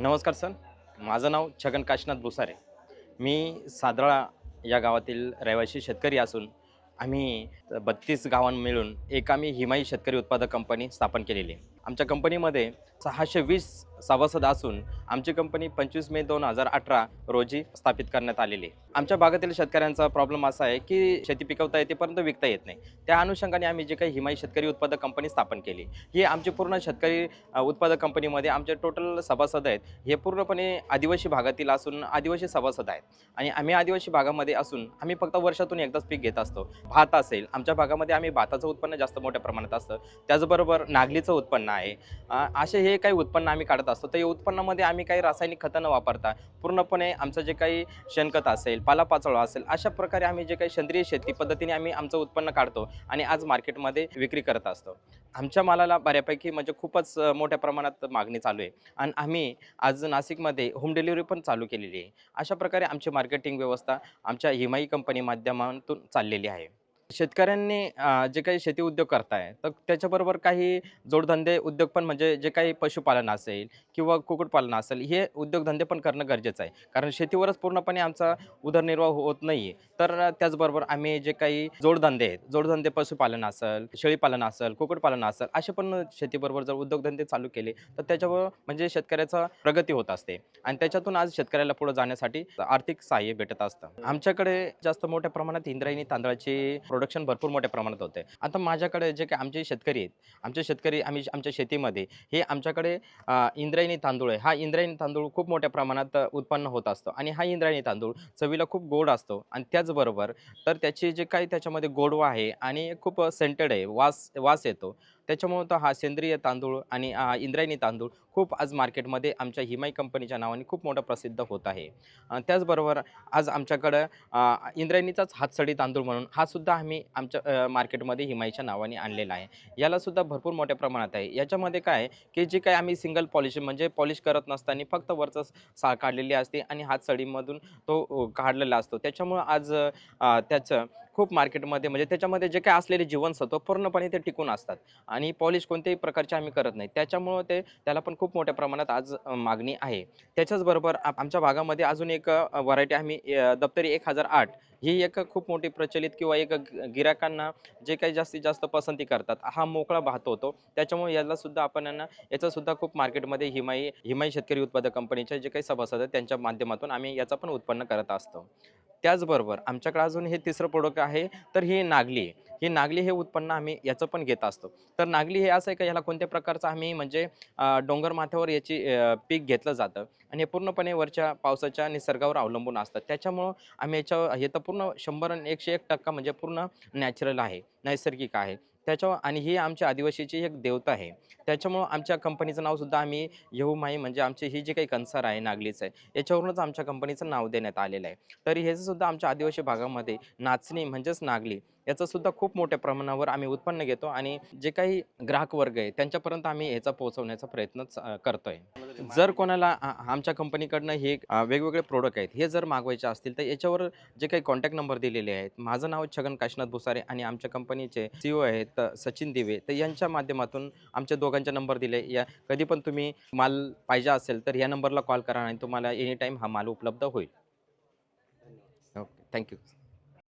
नमस्कार सर. माझं नाव छगन काशीनाथ भुसारे. मी सादळा या गावातील रहिवासी शेतकरी असून आम्ही बत्तीस गावां मिळून एक आम्ही हिमाई शेतकरी उत्पादक कंपनी स्थापन केलेली आहे. आमच्या कंपनीमध्ये सहाशे वीस सभासद असून आमची कंपनी पंचवीस मे दोन हजार अठरा रोजी स्थापित करण्यात आलेली आमच्या भागातील शेतकऱ्यांचा प्रॉब्लेम असा आहे की शेती पिकवता येते परंतु विकता येत नाही. त्या अनुषंगाने आम्ही जे काही हिमाई शेतकरी उत्पादक कंपनी स्थापन केली. ही आमची पूर्ण शेतकरी उत्पादक कंपनीमध्ये आमचे टोटल सभासद आहेत. हे पूर्णपणे आदिवासी भागातील असून आदिवासी सभासद आहेत. आणि आम्ही आदिवासी भागामध्ये असून आम्ही फक्त वर्षातून एकदाच पीक घेत असतो. भात असेल आमच्या भागामध्ये आम्ही भाताचं उत्पन्न जास्त मोठ्या प्रमाणात असतं. त्याचबरोबर नागलीचं उत्पन्न आहे. अ, असे हे काही उत्पन्न आम्ही काढत असतो. तर या उत्पन्नामध्ये आम्ही काही रासायनिक खतं न वापरता पूर्णपणे आमचं जे काही शेणखत असेल पालापाचोळा असेल अशा प्रकारे आम्ही जे काही सेंद्रिय शेती पद्धतीने आम्ही आमचं उत्पन्न काढतो आणि आज मार्केटमध्ये विक्री करत असतो. आमच्या मालाला बऱ्यापैकी म्हणजे खूपच मोठ्या प्रमाणात मागणी चालू आहे. आणि आम्ही आज नाशिकमध्ये होम डिलिव्हरी पण चालू केलेली आहे. अशा प्रकारे आमची मार्केटिंग व्यवस्था आमच्या हिमाई कंपनी माध्यमातून चाललेली आहे. शेतकऱ्यांनी अ, जे काही शेती उद्योग करताय तर त्याच्याबरोबर काही जोडधंदे उद्योग पण म्हणजे जे काही पशुपालन असेल किंवा कुक्कुटपालन असेल हे उद्योगधंदे पण करणं गरजेचं आहे. कारण शेतीवरच पूर्णपणे आमचा उदरनिर्वाह होत नाही. आहे तर त्याचबरोबर आम्ही जे काही जोडधंदे आहेत जोडधंदे पशुपालन असेल शेळीपालन असेल कुक्कुटपालन असेल असे पण शेतीबरोबर जर उद्योगधंदे चालू केले तर त्याच्यावर म्हणजे शेतकऱ्याचा प्रगती होत असते. आणि त्याच्यातून आज शेतकऱ्याला पुढे जाण्यासाठी आर्थिक सहाय्य भेटत असतं. आमच्याकडे जास्त मोठ्या प्रमाणात इंद्रायणी तांदळाची प्रोडक्शन भरपूर मोठ्या प्रमाणात होते. आता माझ्याकडे जे काही आमचे शेतकरी आहेत आमचे शेतकरी आम्ही आमच्या शेतीमध्ये हे आमच्याकडे इंद्रायणी तांदूळ आहे. हा इंद्रायणी तांदूळ खूप मोठ्या प्रमाणात उत्पन्न होत असतो आणि हा इंद्रायणी तांदूळ चवीला खूप गोड असतो आणि त्याचबरोबर तर त्याची जे काही त्याच्यामध्ये गोडवा आहे आणि खूप सेंटेड आहे वास वास येतो. त्याच्यामुळं तो हा सेंद्रिय तांदूळ आणि इंद्रायणी तांदूळ खूप आज मार्केटमध्ये आमच्या हिमाई कंपनीच्या नावाने खूप मोठं प्रसिद्ध होत आहे. त्याचबरोबर आज आमच्याकडं इंद्रायणीचाच हातसडी तांदूळ म्हणून हा सुद्धा आम्ही आमच्या मार्केटमध्ये हिमाईच्या नावाने आणलेला आहे. यालासुद्धा भरपूर मोठ्या प्रमाणात आहे. याच्यामध्ये काय की जे काय आम्ही सिंगल पॉलिश म्हणजे पॉलिश करत नसताना फक्त वरचं साळ काढलेली असते आणि हातसडीमधून तो काढलेला असतो. त्याच्यामुळं आज त्याचं खूप मार्केटमध्ये म्हणजे त्याच्यामध्ये जे काही असलेले जीवनसत्व पूर्णपणे ते टिकून असतात. आणि पॉलिश कोणत्याही प्रकारचे आम्ही करत नाही. त्याच्यामुळं ते त्याला पण खूप मोठ्या प्रमाणात आज मागणी आहे. त्याच्याचबरोबर आमच्या भागामध्ये अजून एक व्हरायटी आम्ही दप्तरी एक हजार आठ ही एक खूप मोठी प्रचलित किंवा एक गिराकांना जे काही जास्तीत जास्त पसंती करतात हा मोकळा भात होतो. त्याच्यामुळे याला सुद्धा आपण यांना याचा सुद्धा खूप मार्केटमध्ये हिमाई हिमाई शेतकरी उत्पादक कंपनीच्या जे काही सभासद आहेत त्यांच्या माध्यमातून आम्ही याचा पण उत्पन्न करत असतो. त्याचबरोबर आमच्याकडे अजून हे तिसरं प्रोडक्ट आहे तर ही नागली आहे. ही नागली हे उत्पन्न आम्ही याचं पण घेत असतो. तर नागली हे असं आहे का ह्याला कोणत्या प्रकारचं आम्ही म्हणजे डोंगर माथ्यावर याची पीक घेतलं जातं आणि हे पूर्णपणे वरच्या पावसाच्या निसर्गावर अवलंबून असतात त्याच्यामुळं आम्ही याच्या हे तर पूर्ण शंभर आणि एकशे एक टक्का म्हणजे पूर्ण नॅचरल आहे नैसर्गिक आहे. त्याच्या आणि ही आमच्या आदिवासीची एक देवता आहे. त्याच्यामुळं आमच्या कंपनीचं नावसुद्धा आम्ही येऊ माई म्हणजे आमची ही जी काही कन्सर आहे नागलीचं आहे याच्यावरूनच आमच्या कंपनीचं नाव देण्यात आलेलं आहे. तरी ह्याचं सुद्धा आमच्या आदिवासी भागामध्ये नाचणी म्हणजेच नागली याचंसुद्धा खूप मोठ्या प्रमाणावर आम्ही उत्पन्न घेतो आणि जे काही ग्राहक वर्ग आहे त्यांच्यापर्यंत आम्ही ह्याचा पोहोचवण्याचा प्रयत्न करतोय. जर कोणाला आमच्या कंपनीकडनं हे वेगवेगळे प्रोडक्ट आहेत हे जर मागवायचे असतील तर याच्यावर जे काही कॉन्टॅक्ट नंबर दिलेले आहेत माझं नाव छगन काशनाथ भुसारे आणि आमच्या कंपनीचे सीओ आहेत अ, सचिन दिवे तर यांच्या माध्यमातून आमच्या दोघांच्या नंबर दिले. या कधी पण तुम्ही माल पाहिजे असेल तर या नंबरला कॉल करा आणि तुम्हाला एनी टाईम हा माल उपलब्ध होईल. Okay thank you.